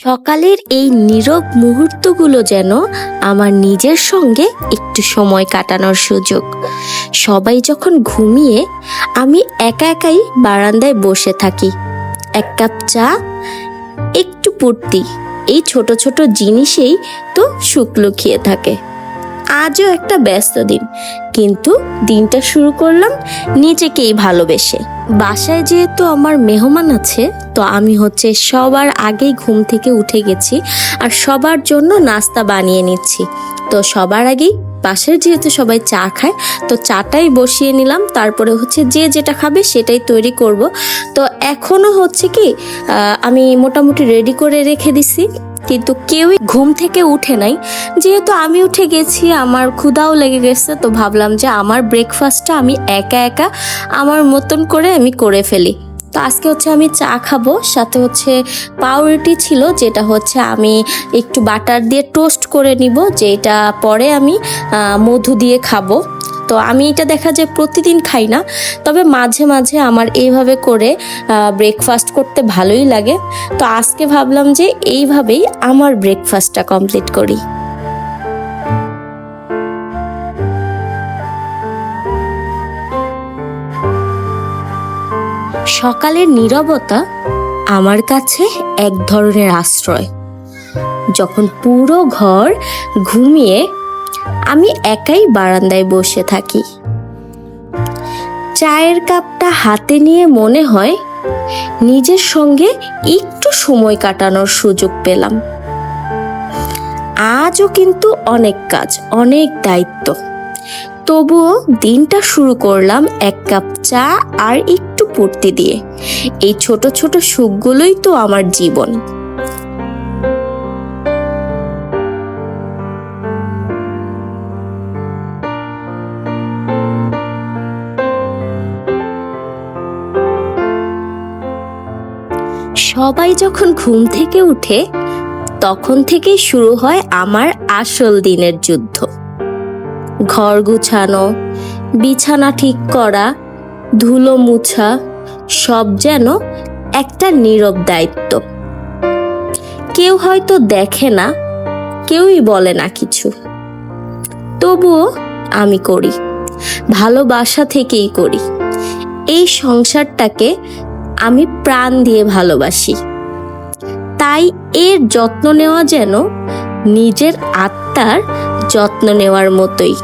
সকালের এই নীরব মুহূর্তগুলো যেন আমার নিজের সঙ্গে একটু সময় কাটানোর সুযোগ। সবাই যখন ঘুমিয়ে আমি একা একাই বারান্দায় বসে থাকি। এক কাপ চা, একটু পূর্তি এই ছোট ছোট জিনিসেই তো সুখ খেয়ে থাকে। আজও একটা ব্যস্ত দিন। কিন্তু দিনটা শুরু করলাম নিজেকেই ভালোবেসে। বাসায় যেহেতু আমার মেহমান আছে, তো আমি হচ্ছে সবার আগেই ঘুম থেকে উঠে গেছি আর সবার জন্য নাস্তা বানিয়ে নিচ্ছি। তো সবার আগেই বাসায় যেহেতু সবাই চা খায়, তো চাটাই বসিয়ে নিলাম, তারপরে হচ্ছে যে যেটা খাবে সেটাই তৈরি করব। তো এখনও হচ্ছে কি আমি মোটামুটি রেডি করে রেখে দিছি। কিন্তু কেউই ঘুম থেকে উঠে নাই। যেহেতু আমি উঠে গেছি, আমার ক্ষুধাও লেগে গেছে, তো ভাবলাম যে আমার ব্রেকফাস্টটা আমি একা একা আমার মতন করে আমি করে ফেলি। তো আজকে হচ্ছে আমি চা খাব, সাথে হচ্ছে পাউরুটি ছিল, যেটা হচ্ছে আমি একটু বাটার দিয়ে টোস্ট করে নিব, যেটা পরে আমি মধু দিয়ে খাব। তো আমি এটা দেখা যায় প্রতিদিন খাই না। তবে মাঝে মাঝে আমার এইভাবে করে ব্রেকফাস্ট করতে ভালোই লাগে। তো আজকে ভাবলাম যে এইভাবেই আমার ব্রেকফাস্টটা কমপ্লিট করি। সকালের নীরবতা আমার কাছে এক ধরনের আশ্রয়। যখন পুরো ঘর ঘুমিয়ে আমি একাই বারান্দায় বসে থাকি। চায়ের কাপটা হাতে নিয়ে মনে হয় নিজের সঙ্গে একটু সময় কাটানোর সুযোগ পেলাম। আজও কিন্তু অনেক কাজ, অনেক দায়িত্ব। তবুও দিনটা শুরু করলাম এক কাপ চা আর একটু পড়তে দিয়ে। এই ছোট ছোট সুখগুলোই তো আমার জীবন। সবাই যখন ঘুম থেকে উঠে, তখন থেকেই শুরু হয় আমার আসল দিনের যুদ্ধ। ঘর গুছানো, বিছানা ঠিক করা, ধুলো মুছা, সব যেন একটা নীরব দায়িত্ব। কেউ হয়তো দেখে না, কেউই বলে না কিছু। তবুও আমি করি, ভালোবাসা থেকেই করি। এই সংসারটাকে আমি প্রাণ দিয়ে ভালোবাসি। তাই এর যত্ন নেওয়া যেন নিজের আত্মার যত্ন নেওয়ার মতোই।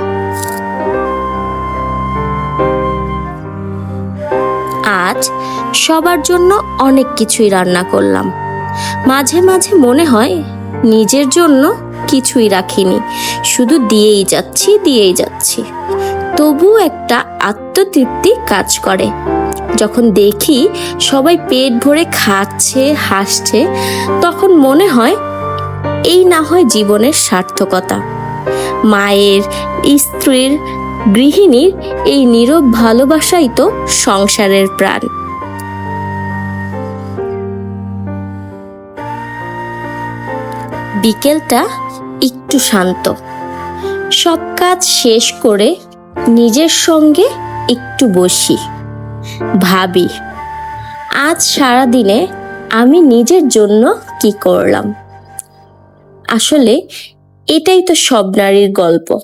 আজ সবার জন্য অনেক কিছুই রান্না করলাম। মাঝে মাঝে মনে হয় নিজের জন্য কিছুই রাখিনি। শুধু দিয়েই যাচ্ছি দিয়েই যাচ্ছি। তবু একটা আত্মতৃপ্তি কাজ করে। যখন দেখি সবাই পেট ভরে খাচ্ছে, হাসছে, তখন মনে হয় এই না হয় জীবনের সার্থকতা। মায়ের, স্ত্রীর, গৃহিণীর এই নীরব ভালোবাসাই তো সংসারের প্রাণ। বিকেলটা একটু শান্ত। সব কাজ শেষ করে নিজের সঙ্গে একটু বসি। ভাবি, আজ সারা দিনে আমি নিজের জন্য কি করলাম? আসলে এটাই তো সব নারীর গল্প।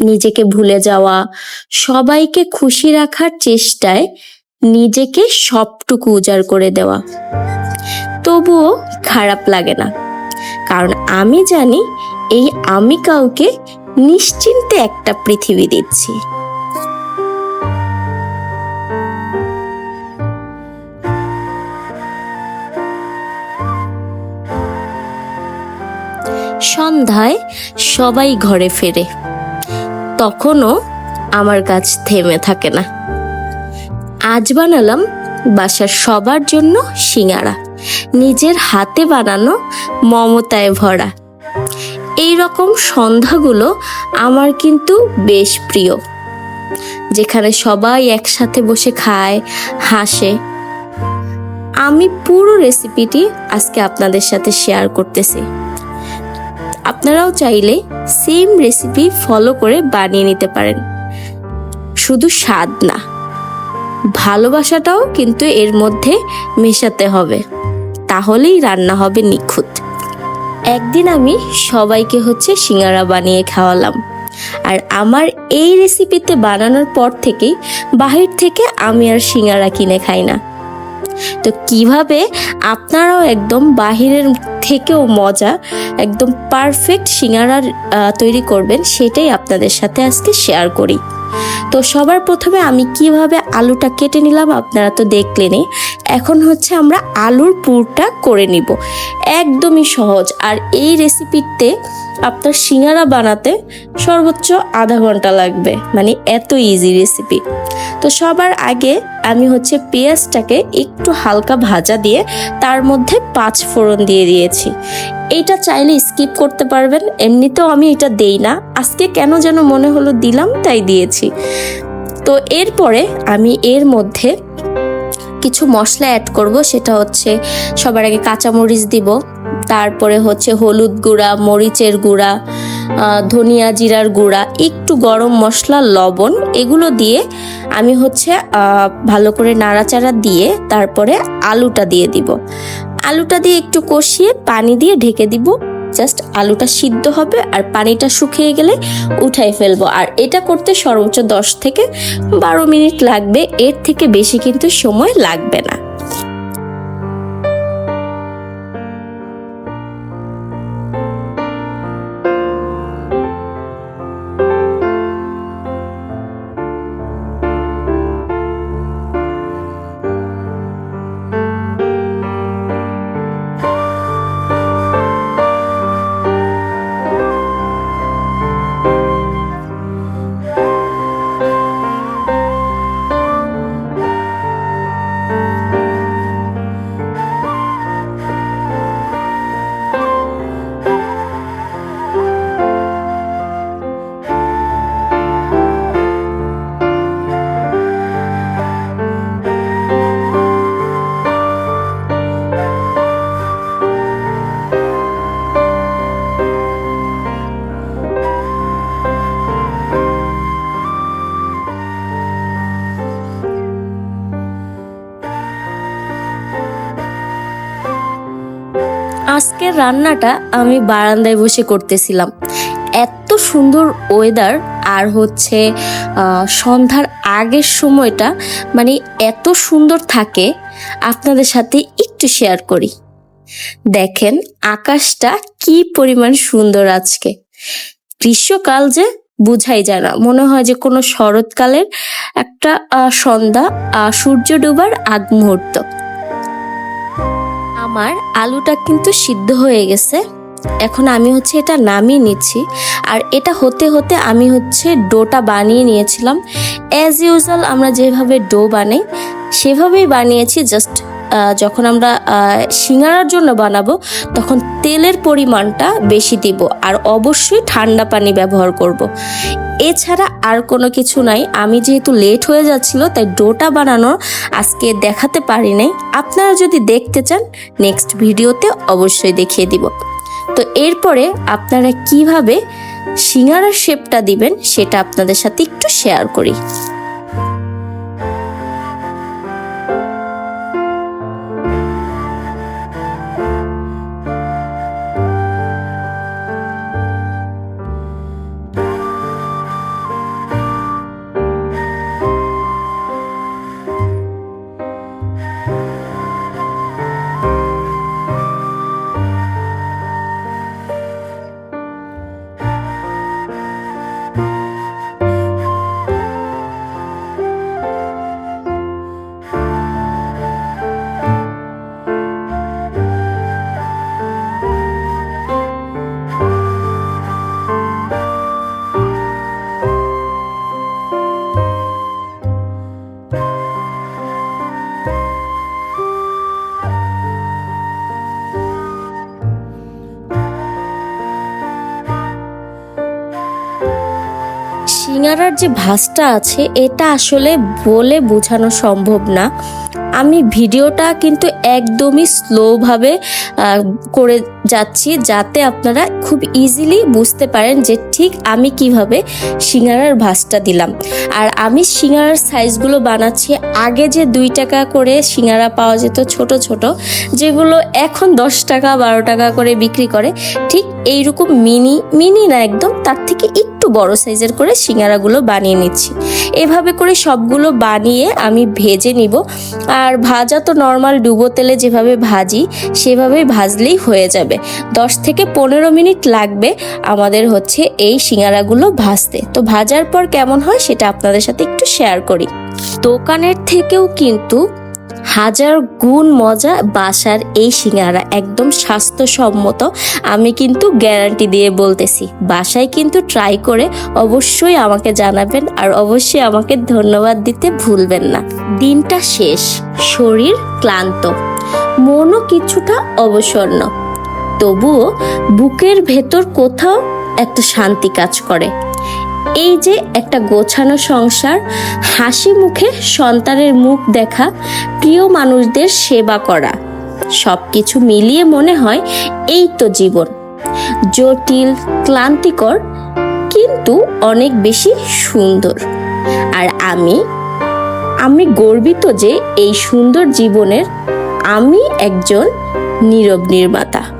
নিজেকে ভুলে যাওয়া, সবাইকে খুশি রাখার চেষ্টায় নিজেকে সবটুকু উজাড় করে দেওয়া। তবুও খারাপ লাগে না। কারণ আমি জানি এই আমি কাউকে নিশ্চিন্তে একটা পৃথিবী দিচ্ছি। সন্ধ্যায় সবাই ঘরে ফেরে। তখনও আমার কাজ থেমে থাকে না। আজ বানালাম বাসার সবার জন্য সিঙ্গারা। নিজের হাতে বানানো মমতায় ভরা। এই রকম সন্ধ্যাগুলো আমার কিন্তু বেশ প্রিয়। যেখানে সবাই একসাথে বসে খায়, হাসে। আমি পুরো রেসিপিটি আজকে আপনাদের সাথে শেয়ার করতেছি। আপনারাও চাইলে সেম রেসিপি ফলো করে বানিয়ে নিতে পারেন। শুধু স্বাদ না, ভালোবাসাটাও কিন্তু এর মধ্যে মেশাতে হবে। তাহলেই রান্না হবে নিখুঁত। একদিন আমি সবাইকে হচ্ছে সিঙ্গারা বানিয়ে খাওয়ালাম। আর আমার এই রেসিপিতে বানানোর পর থেকেই বাহির থেকে আমি আর সিঙ্গারা কিনে খাই না। তো কীভাবে আপনারাও একদম বাহিরের থেকেও মজা, একদম পারফেক্ট সিঙ্গারা তৈরি করবেন সেটাই আপনাদের সাথে আজকে শেয়ার করি। তো সবার প্রথমে আমি কীভাবে আলুটা কেটে নিলাম আপনারা তো দেখলেনই। এখন হচ্ছে আমরা আলুর পুরটা করে নিব। একদমই সহজ। আর এই রেসিপিতে আপনার সিঙ্গারা বানাতে সর্বোচ্চ আধা ঘণ্টা লাগবে। মানে এত ইজি রেসিপি তো সবার আগে আমি হচ্ছে পেঁয়াজটাকে একটু হালকা ভাজা দিয়ে তার মধ্যে পাঁচ ফোড়ন দিয়ে দিয়েছি। এইটা চাইলে স্কিপ করতে পারবেন। এমনিতেও আমি এটা দেই না। আজকে কেন যেন মনে হলো দিলাম, তাই দিয়েছি। তো এরপরে আমি এর মধ্যে কিছু মশলা অ্যাড করব। সেটা হচ্ছে সবার আগে কাঁচামরিচ দিব তারপরে হচ্ছে হলুদ গুঁড়া, মরিচের গুঁড়া ধনিয়া জিরার গুঁড়া, একটু গরম মশলা, লবণ, এগুলো দিয়ে আমি হচ্ছে ভালো করে নাড়াচাড়া দিয়ে তারপরে আলুটা দিয়ে দিব। আলুটা দিয়ে একটু কষিয়ে পানি দিয়ে ঢেকে দিব। জাস্ট আলুটা সিদ্ধ হবে আর পানিটা শুকিয়ে গেলে উঠাই ফেলব। আর এটা করতে সর্বোচ্চ দশ থেকে বারো মিনিট লাগবে। এর থেকে বেশি কিন্তু সময় লাগবে না। আজকের রান্নাটা আমি বারান্দায় বসে করতেছিলাম। এত সুন্দর ওয়েদার আর হচ্ছে সন্ধ্যার আগের সময়টা মানে এত সুন্দর থাকে, আপনাদের সাথে একটু শেয়ার করি। দেখেন আকাশটা কি পরিমাণ সুন্দর আজকে। গ্রীষ্মকাল যে বুঝাই যায় না। মনে হয় যে কোনো শরৎকালের একটা সন্ধ্যা সূর্য ডোবার আগ মুহূর্ত আমার আলুটা কিন্তু সিদ্ধ হয়ে গেছে। এখন আমি হচ্ছে এটা নামিয়ে নিচ্ছি। আর এটা হতে হতে আমি হচ্ছে ডোটা বানিয়ে নিয়েছিলাম। অ্যাজ ইউজুয়াল আমরা যেভাবে ডো বানাই, সেভাবেই বানিয়েছি জাস্ট যখন আমরা সিঙ্গারার জন্য বানাবো, তখন তেলের পরিমাণটা বেশি দিব আর অবশ্যই ঠান্ডা পানি ব্যবহার করব। এছাড়া আর কোনো কিছু নাই। আমি যেহেতু লেট হয়ে যাচ্ছিল, তাই ডোটা বানানো আজকে দেখাতে পারি নাই। আপনারা যদি দেখতে চান, নেক্সট ভিডিওতে অবশ্যই দেখিয়ে দিব। তো এরপরে আপনারা কীভাবে সিঙ্গারার শেপটা দিবেন, সেটা আপনাদের সাথে একটু শেয়ার করি। সিঙ্গারার যে ভাসটা আছে, এটা আসলে বলে বোঝানো সম্ভব না। আমি ভিডিওটা কিন্তু একদমই স্লোভাবে করে যাচ্ছি যাতে আপনারা খুব ইজিলি বুঝতে পারেন যে ঠিক আমি কীভাবে সিঙ্গারার ভাঁজটা দিলাম। আর আমি সিঙ্গারার সাইজগুলো বানাচ্ছি। আগে যে দুই টাকা করে সিঙ্গারা পাওয়া যেত ছোট ছোট, যেগুলো এখন দশ টাকা, বারো টাকা করে বিক্রি করে, ঠিক এইরকম মিনি মিনি না একদম, তার থেকে একটু বড় সাইজের করে সিঙ্গারাগুলো বানিয়ে নিচ্ছি। এভাবে করে সবগুলো বানিয়ে আমি ভেজে নিব। আর ভাজা তো নর্মাল ডুবো তেলে যেভাবে ভাজি সেভাবেই ভাজলেই হয়ে যাবে। দশ থেকে পনেরো মিনিট লাগবে আমাদের হচ্ছে এই সিঙ্গারাগুলো ভাজতে। তো ভাজার পর কেমন হয় সেটা আপনাদের সাথে একটু শেয়ার করি। দোকানের থেকেও কিন্তু হাজার গুণ মজা বাসার এই সিঙ্গারা, একদম স্বাস্থ্যসম্মত। আমি কিন্তু গ্যারান্টি দিয়ে বলতেছি, বাসায় কিন্তু ট্রাই করে অবশ্যই আমাকে জানাবেন আর অবশ্যই আমাকে ধন্যবাদ দিতে ভুলবেন না। দিনটা শেষ, শরীর ক্লান্ত, মনও কিছুটা অবসন্ন। তবুও বুকের ভেতর কোথাও একটা শান্তি কাজ করে। এই যে একটা গোছানো সংসার, হাসি মুখে সন্তানের মুখ দেখা, প্রিয় মানুষদের সেবা করা সব কিছু মিলিয়ে মনে হয় এই তো জীবন। জটিল, ক্লান্তিকর, কিন্তু অনেক বেশি সুন্দর। আর আমি আমি গর্বিত যে এই সুন্দর জীবনের আমি একজন নীরব নির্মাতা।